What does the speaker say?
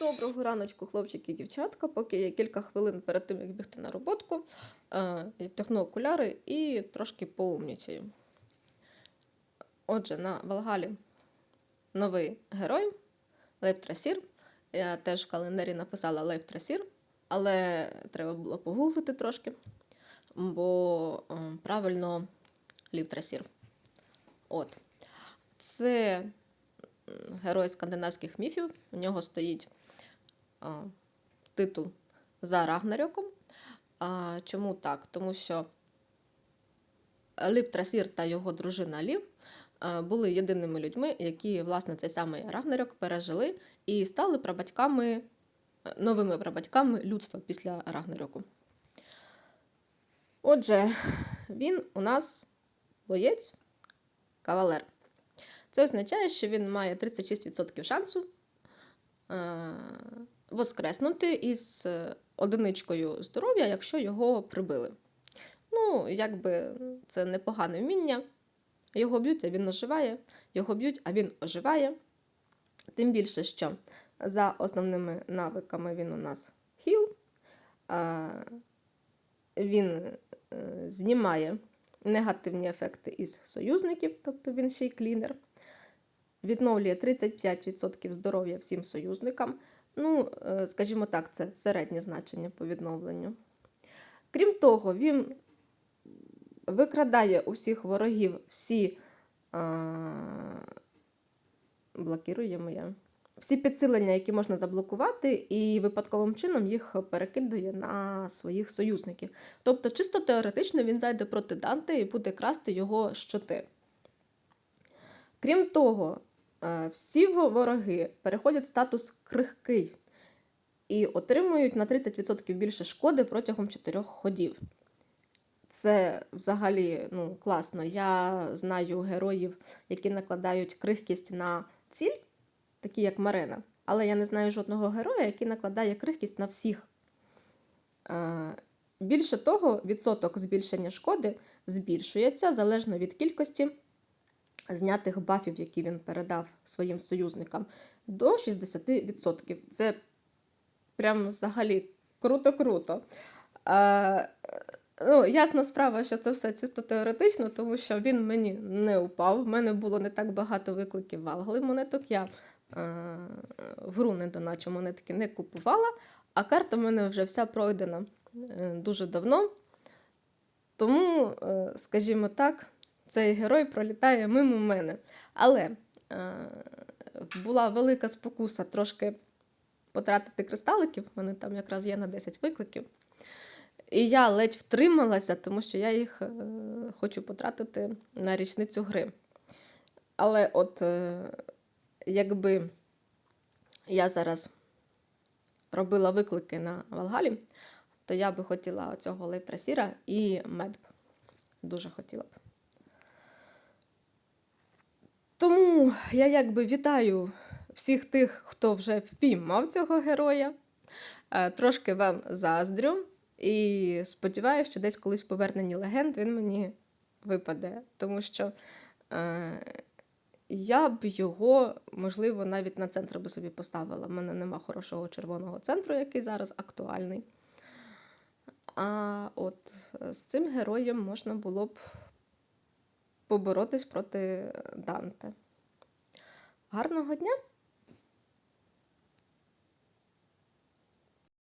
Доброго раночку, хлопчики і дівчатка. Поки є кілька хвилин перед тим, як бігти на роботку, е, втягну окуляри і трошки поумнічаю. Отже, на Валгалі новий герой Лев Трасір. Я теж в календарі написала Лев Трасір, але треба було погуглити трошки, бо е, правильно Лів Трасір. От. Це герой скандинавських міфів. У нього стоїть титул за Рагнарьоком. Чому так? Тому що Лів Трасір та його дружина Лів були єдиними людьми, які, власне, цей самий Рагнарьок пережили і стали прабатьками, новими прабатьками людства після Рагнарьоку. Отже, він у нас боєць, кавалер. Це означає, що він має 36% шансу е, воскреснути із е, одиничкою здоров'я, якщо його прибили. Ну, якби це непогане вміння. Його б'ють, а він оживає, його б'ють, а він оживає. Тим більше, що за основними навиками він у нас хіл, він е, знімає негативні ефекти із союзників, тобто він ще й клінер. Відновлює 35% здоров'я всім союзникам. Ну, е, скажімо так, це середнє значення по відновленню. Крім того, він викрадає у всіх ворогів всі а, блокіруємо я. Всі підсилення, які можна заблокувати, і випадковим чином їх перекидує на своїх союзників. Тобто, чисто теоретично він зайде проти Данте і буде красти його щоти. Крім того, е, всі вороги переходять статус крихкий і отримують на 30% більше шкоди протягом 4 ходів. Це взагалі ну, класно. Я знаю героїв, які накладають крихкість на ціль, такі як Марина. Але я не знаю жодного героя, який накладає крихкість на всіх. Е, Більше того, відсоток збільшення шкоди збільшується залежно від кількості знятих бафів, які він передав своїм союзникам, до 60%. Це прям взагалі круто-круто. Ну, ясна справа, що це все чисто теоретично, тому що він мені не упав. В мене було не так багато викликів валгли монеток. Я е, гру не доначу монетки не купувала, а карта в мене вже вся пройдена е, дуже давно. Тому, е, скажімо так, цей герой пролітає мимо мене. Але е, була велика спокуса трошки потратити кристаликів. Мене там якраз є на 10 викликів. І я ледь втрималася, тому що я їх е, хочу потратити на річницю гри. Але от е, якби я зараз робила виклики на Валгалі, то я би хотіла цього Лейтрасіра і Медб. Дуже хотіла б. Тому я якби вітаю всіх тих, хто вже впіймав цього героя. Е, Трошки вам заздрю. І сподіваюся, що десь колись в поверненні легенд він мені випаде. Тому що е, я б його, можливо, навіть на центр би собі поставила. У мене нема хорошого червоного центру, який зараз актуальний. А от з цим героєм можна було б поборотись проти Данте. Гарного дня!